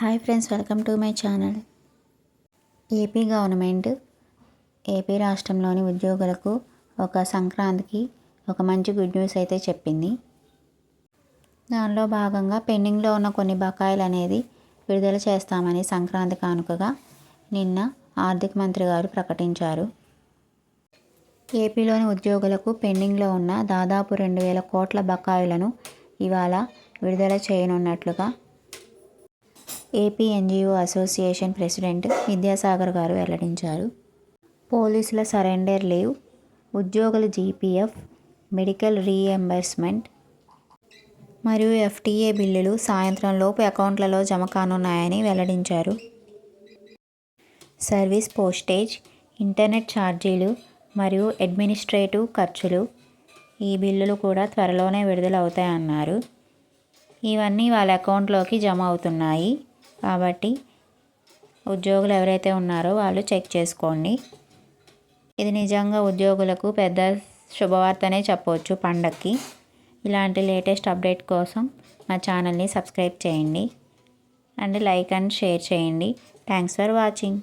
Hi friends welcome to my channel. AP government AP రాష్ట్రంలోని ఉద్యోగులకు ఒక సంక్రాంతికి ఒక మంచి గుడ్ న్యూస్ అయితే చెప్పింది. దానిలో భాగంగా పెండింగ్లో ఉన్న కొన్ని బకాయిలు అనేది విడుదల చేస్తామని సంక్రాంతి కానుకగా నిన్న ఆర్థిక మంత్రి గారు ప్రకటించారు. ఏపీలోని ఉద్యోగులకు పెండింగ్లో ఉన్న దాదాపు రెండు వేల కోట్ల బకాయిలను ఇవాళ విడుదల చేయనున్నట్లుగా AP NGO association president Vidyasagar గారు వెల్లడించారు. పోలీసుల సరెండర్ లీవ్. ఉద్యోగుల జీపీఎఫ్ మెడికల్ రీఎంబర్స్మెంట్ మరియు ఎఫ్టీఏ బిల్లులు సాయంత్రం లోపు అకౌంట్లలో జమ కానున్నాయని వెల్లడించారు. సర్వీస్ పోస్టేజ్ ఇంటర్నెట్ ఛార్జీలు మరియు అడ్మినిస్ట్రేటివ్ ఖర్చులు ఈ బిల్లులు కూడా త్వరలోనే విడుదల అవుతాయన్నారు ఇవన్నీ వాళ్ళ అకౌంట్లోకి జమ అవుతున్నాయి. కాబట్టి ఉద్యోగులు ఎవరైతే ఉన్నారో వాళ్ళు చెక్ చేసుకోండి. ఇది నిజంగా ఉద్యోగులకు పెద్ద శుభవార్తనే చెప్పవచ్చు పండక్కి. ఇలాంటి లేటెస్ట్ అప్డేట్ కోసం మా ఛానల్ని సబ్స్క్రైబ్ చేయండి. అండ్ లైక్ అండ్ షేర్ చేయండి. Thanks for watching.